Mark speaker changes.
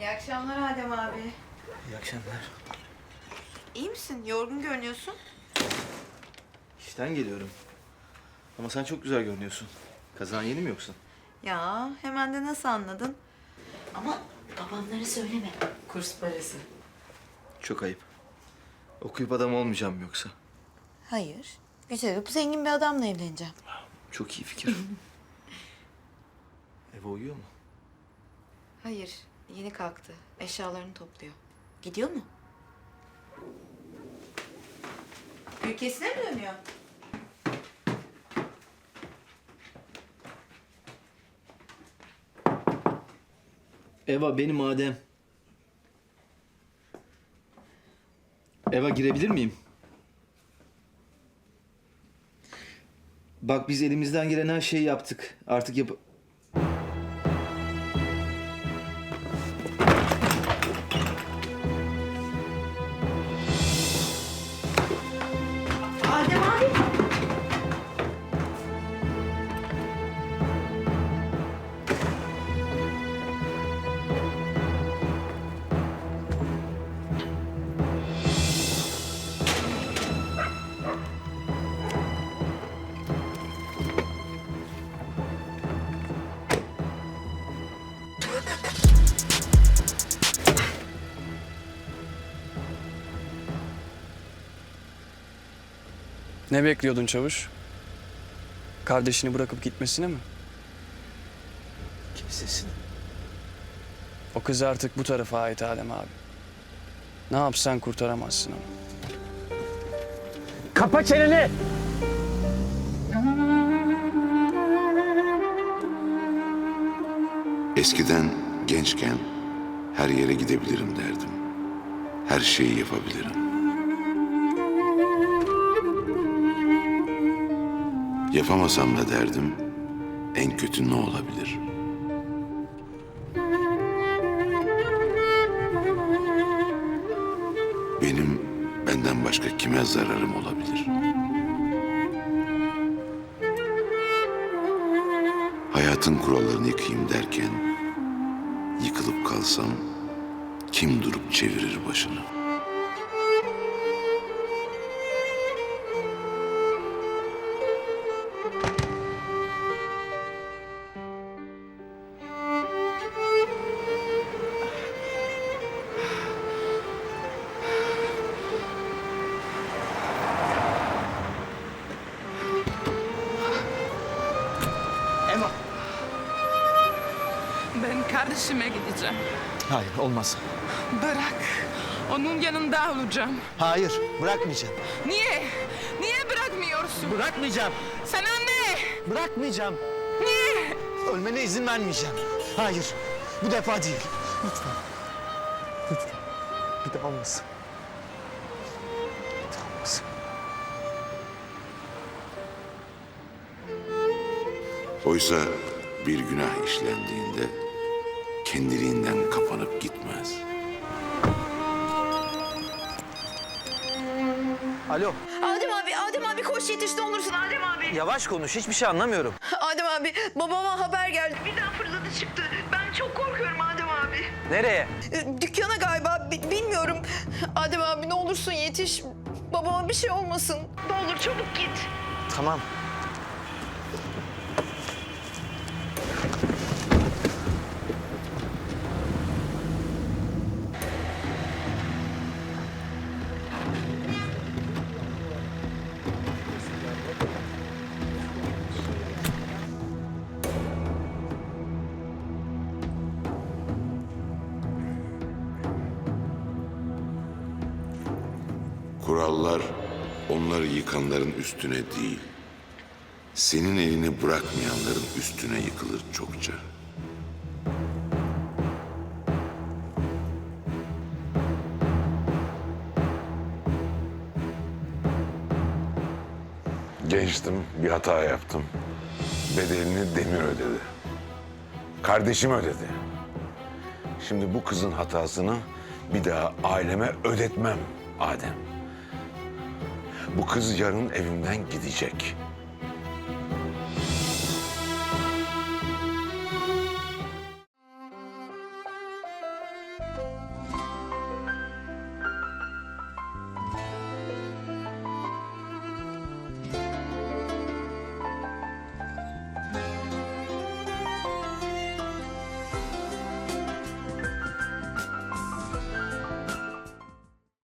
Speaker 1: İyi akşamlar Adem abi.
Speaker 2: İyi akşamlar.
Speaker 1: İyi misin? Yorgun görünüyorsun.
Speaker 2: İşten geliyorum. Ama sen çok güzel görünüyorsun. Kazan yeni mi yoksa?
Speaker 1: Ya hemen de nasıl anladın? Ama babamlara söyleme. Kurs parası.
Speaker 2: Çok ayıp. Okuyup adam olmayacağım yoksa.
Speaker 1: Hayır. Güzel zengin bir adamla evleneceğim.
Speaker 2: Çok iyi fikir. Eve uyuyor mu?
Speaker 1: Hayır. Yeni kalktı. Eşyalarını topluyor. Gidiyor mu? Ülkesine mi dönüyor?
Speaker 2: Eva benim Adem. Eva girebilir miyim? Bak biz elimizden gelen her şeyi yaptık. Artık yap...
Speaker 3: Ne bekliyordun çavuş? Kardeşini bırakıp gitmesine mi?
Speaker 2: Kes sesini.
Speaker 3: O kız artık bu tarafa ait Adem abi. Ne yapsan kurtaramazsın onu.
Speaker 4: Kapa çeneni!
Speaker 5: Eskiden gençken her yere gidebilirim derdim. Her şeyi yapabilirim. Yapamasam da derdim en kötü ne olabilir? Benim benden başka kime zararım olabilir? Hayatın kurallarını yıkayım derken yıkılıp kalsam kim durup çevirir başını?
Speaker 6: Kardeşime gideceğim.
Speaker 4: Hayır olmaz.
Speaker 6: Bırak. Onun yanında olacağım.
Speaker 4: Hayır bırakmayacağım.
Speaker 6: Niye? Niye bırakmıyorsun?
Speaker 4: Bırakmayacağım.
Speaker 6: Sana ne?
Speaker 4: Bırakmayacağım.
Speaker 6: Niye?
Speaker 4: Ölmene izin vermeyeceğim. Hayır. Bu defa değil. Lütfen. Lütfen. Bir daha olmasın. Bir daha olmasın.
Speaker 5: Oysa bir günah işlendiğinde kendiliğinden kapanıp gitmez.
Speaker 4: Alo.
Speaker 1: Adem abi, Adem abi koş yetiş ne olursun Adem abi.
Speaker 4: Yavaş konuş. Hiçbir şey anlamıyorum.
Speaker 1: Adem abi, babama haber geldi. Birden fırladı çıktı. Ben çok korkuyorum Adem abi.
Speaker 4: Nereye?
Speaker 1: Ee, Dükkana galiba, bi- bilmiyorum. Adem abi ne olursun yetiş. Babama bir şey olmasın. Ne olur çabuk git.
Speaker 4: Tamam.
Speaker 5: Kurallar onları yıkanların üstüne değil, senin elini bırakmayanların üstüne yıkılır çokça. Gençtim, bir hata yaptım. Bedelini Demir ödedi. Kardeşim ödedi. Şimdi bu kızın hatasını bir daha aileme ödetmem Adem. Bu kız yarın evimden gidecek.